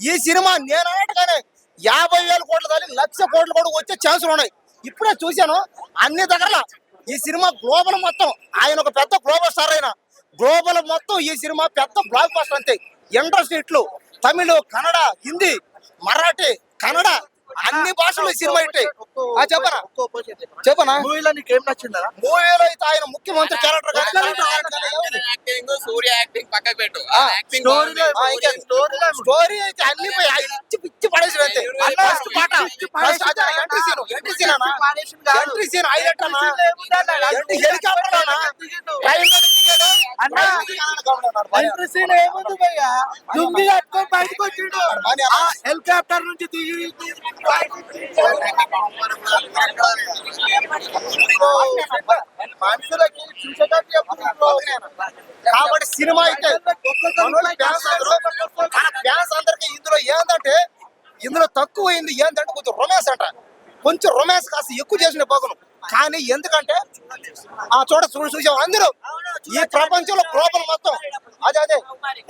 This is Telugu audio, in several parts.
ఈ సినిమా నేను అన్నట్టుగానే యాభై వేల కోట్ల దాని లక్ష కోట్లు కూడా వచ్చే ఛాన్సులు ఉన్నాయి. ఇప్పుడే చూశాను అన్ని దగ్గర ఈ సినిమా గ్లోబల్ మొత్తం ఆయన ఒక పెద్ద గ్లోబల్ స్టార్ అయినా. గ్లోబల్ మొత్తం ఈ సినిమా పెద్ద బ్లాక్ బస్టర్ అంతే. ఇండస్ట్రీ హిట్లు తమిళ కన్నడ హిందీ మరాఠీ కన్నడ అన్ని భాషలు సినిమా హిట్ ఆ, చెప్పనా? మూవీలో నీకు ఏం నచ్చిందా? మూవీలో అయితే ఆయన ముఖ్యమంత్రి క్యారెక్టర్ యాక్టింగ్ సూర్య యాక్టింగ్ పక్కకు పెట్టు. స్టోరీ అయితే అన్ని ఇచ్చి పిచ్చి పడేసి అంతే. అన్న, ఫస్ట్ పాట. ఫస్ట్ అదే ఎంట్రీ సీన్ ఎంట్రీ సీన్ అన్న. ఎంట్రీ సీన్ హైలైట్ అన్న. ఎంట్రీ హెలికాప్టర్ అన్న. ట్రైన్లో దిగాడు. అన్న, ట్రైన్ ఏముంది భయ్యా? లుంగి కట్టుకొని బయటకు వచ్చిండు. హెలికాప్టర్ నుంచి దిగి మనుషులకి చూసేటట్టు చెప్తున్నారు. కాబట్టి సినిమా అయితే ఫ్యాన్స్ అందరికి ఇందులో ఏంటంటే ఇందులో తక్కువ అయింది ఏంటంటే కొంచెం రొమాన్స్ అంట. కొంచెం రొమాన్స్ కాస్త ఎక్కువ చేసిన పోగను. కానీ ఎందుకంటే ఆ చోట చూసి చూసాం అందరూ ఈ ప్రపంచంలో గ్లోబల్ మొత్తం. అదే అదే.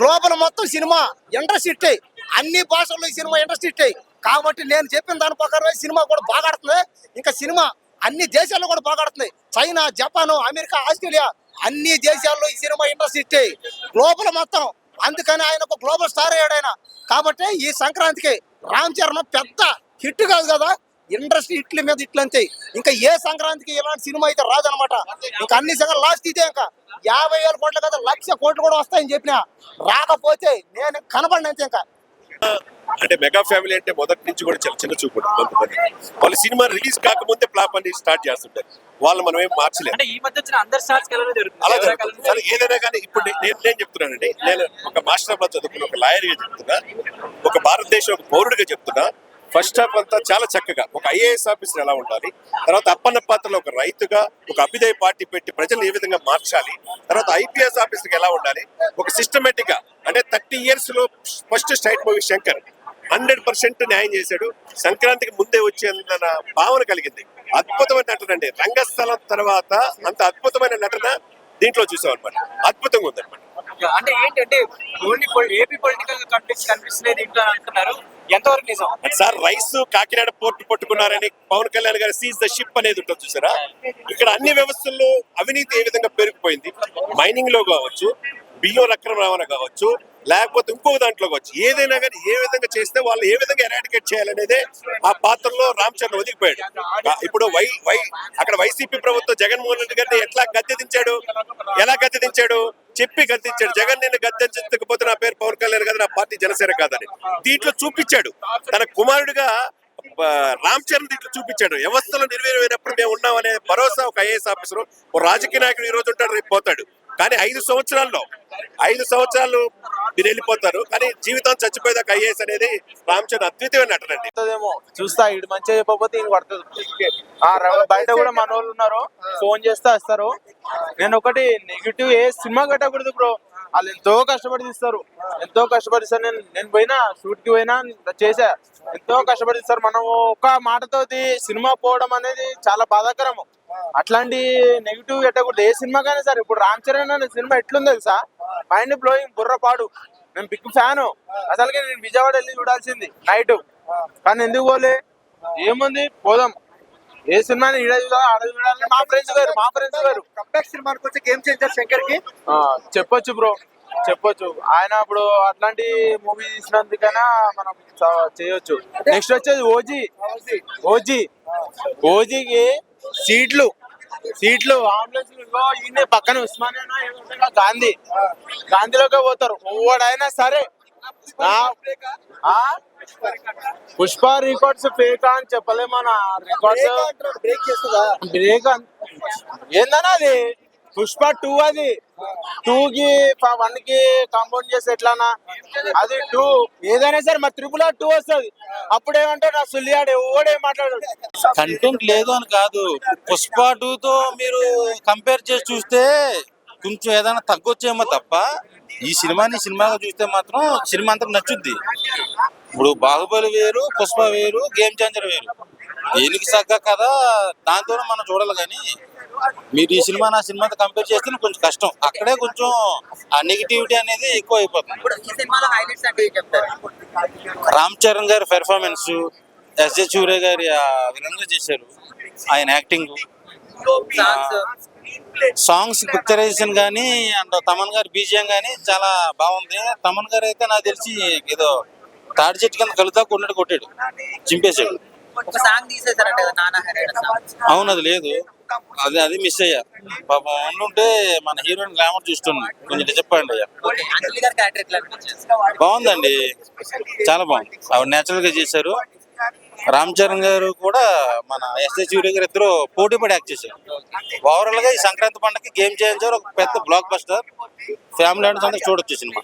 గ్లోబల్ మొత్తం సినిమా ఇంట్రెస్ట్ హిట్ అయ్యి అన్ని భాషల్లో ఈ సినిమా ఇంట్రెస్ట్ హిట్ అయ్యి కాబట్టి నేను చెప్పిన దాని ప్రకారం సినిమా కూడా బాగా ఆడుతుంది. ఇంకా సినిమా అన్ని దేశాల్లో కూడా బాగా ఆడుతుంది. చైనా జపాన్ అమెరికా ఆస్ట్రేలియా అన్ని దేశాల్లో ఈ సినిమా ఇంట్రెస్ట్ హిట్ అయ్యి గ్లోబల్ మొత్తం. అందుకని ఆయన ఒక గ్లోబల్ స్టార్ అయ్యాడు ఆయన. కాబట్టి ఈ సంక్రాంతికి రామ్ చరణ్ పెద్ద హిట్ కాదు కదా. ఇండస్ట్రీ ఇట్ల మీద ఇట్లంతే. ఇంకా ఏ సంక్రాంతికి ఇలాంటి సినిమా అయితే రాదనమాట ఇంకా అన్ని సంగతి లాస్ట్ ఇదే ఇంకా. యాభై వేల కోట్ల కదా లక్ష కోట్లు కూడా వస్తాయని చెప్పిన రాకపోతే నేను కనబడినంతే ఇంకా. అంటే మెగా ఫ్యామిలీ అంటే మొదటి నుంచి కూడా చాలా చిన్న చూపు కొంతమంది. వాళ్ళు సినిమా రిలీజ్ కాకముందే ఫ్లాప్ అని స్టార్ట్ చేస్తుంటారు. వాళ్ళు మనం ఏం మార్చలేము అంటే ఈ మధ్య వచ్చిన అందరు స్టార్స్ కలర్ జరుగుతుంది. అలా జరుగుతుంది. ఏదైనా కానీ ఇప్పుడు నేను నేను చెప్తున్నానండి. నేను ఒక మాస్టర్ చదువుకున్న ఒక లాయర్గా చెప్తున్నా. ఒక భారతదేశం ఒక పౌరుడిగా చెప్తున్నా. ఫస్ట్ హాఫ్ అంతా చాలా చక్కగా ఒక ఐఏఎస్ ఆఫీసర్ ఎలా ఉండాలి? తర్వాత అప్పన్న పాత్రలో ఒక రైతుగా ఒక అభ్యుదయ పార్టీ పెట్టి ప్రజలు ఏ విధంగా మార్చాలి? తర్వాత ఐపీఎస్ ఆఫీసర్కి ఎలా ఉండాలి? ఒక సిస్టమేటిక్గా అంటే థర్టీ ఇయర్స్లో first straight movie Shankar hundred percent న్యాయం చేశాడు. సంక్రాంతికి ముందే వచ్చేందన్న భావన కలిగింది. అద్భుతమైన నటన అండి. రంగస్థలం తర్వాత అంత అద్భుతమైన నటన దీంట్లో చూసాం అనమాట అద్భుతంగా ఉందన్నమాట. అంటే ఏంటంటే ఓన్లీ ఏపీ పొలిటికల్ కాన్ఫ్లిక్ట్స్ కనిపిస్తున్నాయి దీంట్లో అంటున్నారు. ఎంతవరకు నిజం? సార్ రైస్ కాకినాడ పోర్టు పట్టుకున్నారని పవన్ కళ్యాణ్ గారు సీజ్ ద షిప్ అనేది ఉంటుంది చూసారా? ఇక్కడ అన్ని వ్యవస్థల్లో అవినీతి ఏ విధంగా పెరిగిపోయింది? మైనింగ్లో కావచ్చు బియ్యం అక్రమ రవాణా కావచ్చు లేకపోతే ఇంకొక దాంట్లో కావచ్చు. ఏదైనా కానీ ఏ విధంగా చేస్తే వాళ్ళు ఏ విధంగా ఎరాడికేట్ చేయాలనేదే ఆ పాత్రలో రామ్ చరణ్ ఒదిగిపోయాడు. ఇప్పుడు వై వై అక్కడ వైసీపీ ప్రభుత్వం జగన్మోహన్ రెడ్డి గారిని ఎట్లా గద్దె దించాడు ఎలా గద్దె దించాడు చెప్పి గద్దించాడు. జగన్ నిన్ను గద్దించకపోతే నా పేరు పవన్ కళ్యాణ్ కాదు నా పార్టీ జనసేన కాదని. దీంట్లో చూపించాడు. తన కుమారుడిగా రామ్ చరణ్ దీంట్లో చూపించాడు. వ్యవస్థలో నిర్వీర్యమైనప్పుడు మేము ఉన్నామనే భరోసా ఒక ఐఏఎస్ ఆఫీసర్ ఒక రాజకీయ నాయకుడు ఈ రోజు ఉంటాడు రేపు పోతాడు. కానీ ఐదు సంవత్సరాల్లో ఐదు సంవత్సరాలు మీరు వెళ్ళిపోతారు కానీ జీవితం చచ్చిపోయేదాకా ఐఏఎస్ అనేది రామచంద్ర అద్వితీయమైన నటనండి చూస్తా ఇటు మంచిగా చెప్పకపోతే ఈయన పడుతుంది. ఆ బయట కూడా మన వాళ్ళు ఉన్నారు. ఫోన్ చేస్తే వస్తారు. నేను ఒకటి నెగిటివ్ ఏ సినిమా కట్టకూడదు బ్రో వాళ్ళు ఎంతో కష్టపడి తీస్తారు. ఎంతో కష్టపడి సార్ నేను నేను పోయినా షూట్కి పోయినా చేసా. ఎంతో కష్టపడి ఇస్తారు మనం ఒక మాటతో సినిమా పోవడం అనేది చాలా బాధాకరము. అట్లాంటి నెగిటివ్ ఎట్టకూడదు. ఏ సినిమా కానీ సార్ ఇప్పుడు రామ్ చరణ్ అనే సినిమా ఎట్లుంది తెలుసా? మైండ్ బ్లోయింగ్ బుర్రపాడు. నేను బిగ్ ఫ్యాను. అసలుకి నేను విజయవాడ వెళ్ళి చూడాల్సింది నైట్. కానీ ఎందుకు పోలే? ఏముంది? పోదాం. ఏ సినిమాని ఈడ చూడాలి మా ఫ్రెండ్స్ గారు మా ఫ్రెండ్స్ గారు కంబ్యాక్ సినిమాకి వచ్చి గేమ్ చేంజర్ శంకర్కి చెప్పొచ్చు బ్రో చెప్పొచ్చు. ఆయన ఇప్పుడు అట్లాంటి మూవీ తీసినందుకైనా మనం చేయొచ్చు. నెక్స్ట్ వచ్చేది ఓజీ. ఓజీ. ఓజీకి సీట్లు. సీట్లు అంబులెన్స్ ఈయన పక్కన ఉస్మానియా గాంధీ. గాంధీలోకి పోతారు. ఎవడైనా సరే? పుష్ప రికార్డ్స్ ఫేక్ అని చెప్పలేమన్నా రికార్డ్స్ బ్రేక్ చేస్తుందా? బ్రేక్ ఏందన్నా అది? పుష్ప టూ అది. టూ కి వన్కి కాంపౌండ్ చేస్తే ఎట్లానా అది టూ ఏదైనా సరే మరి త్రిపుల్ ఆర్ టూ వస్తుంది. అప్పుడు ఏమంటాడు నా సుల్లియాడు ఎవడేం మాట్లాడాడు? కంటెంట్ లేదు అని కాదు. పుష్ప టూ తో మీరు కంపేర్ చేసి చూస్తే కొంచెం ఏదైనా తగ్గొచ్చేమో తప్ప ఈ సినిమాని సినిమాగా చూస్తే మాత్రం సినిమా అంతా నచ్చుద్ది. ఇప్పుడు బాహుబలి వేరు పుష్ప వేరు గేమ్ చేంజర్ వేరు. దేనికి తగ్గ కదా? దాంతోనే మనం చూడాలి కానీ మీరు ఈ సినిమా నా సినిమాతో కంపేర్ చేస్తే కొంచెం కష్టం. అక్కడే కొంచెం ఆ నెగిటివిటీ అనేది ఎక్కువ అయిపోతుంది రామ్ చరణ్ గారి పెర్ఫార్మెన్స్ ఎస్జే సూర్య గారి ఆ విధంగా చేశారు ఆయన యాక్టింగ్ సాంగ్స్ పిక్చరైజేషన్ కానీ అండ్ తమన్ గారి బీజియం కానీ చాలా బాగుంది. తమన్ గారు అయితే నాకు తెలిసి ఏదో తాడి చెట్టు కింద కలుతా కొన్నట్టు కొట్టాడు. చింపేశాడు. అవును అది లేదు. అది అది మిస్ అయ్యా. పాపం ఉండుంటే మన హీరోయిన్ గ్లామర్ చూస్తున్నాం కొంచెం డిసప్పాయింట్ అయ్యా. బాగుందండి. చాలా బాగుంది. ఆవిడ నేచురల్గా చేశారు. రామ్ చరణ్ గారు కూడా మన ఎస్ఎస్ సూర్య గారు ఇద్దరు పోటీ పడి యాక్ట్ చేశారు. ఓవరాల్గా ఈ సంక్రాంతి పండుగకి గేమ్ చేయించారు ఒక పెద్ద బ్లాక్ బస్టర్ ఫ్యామిలీ అండ్ చూడొచ్చు సినిమా.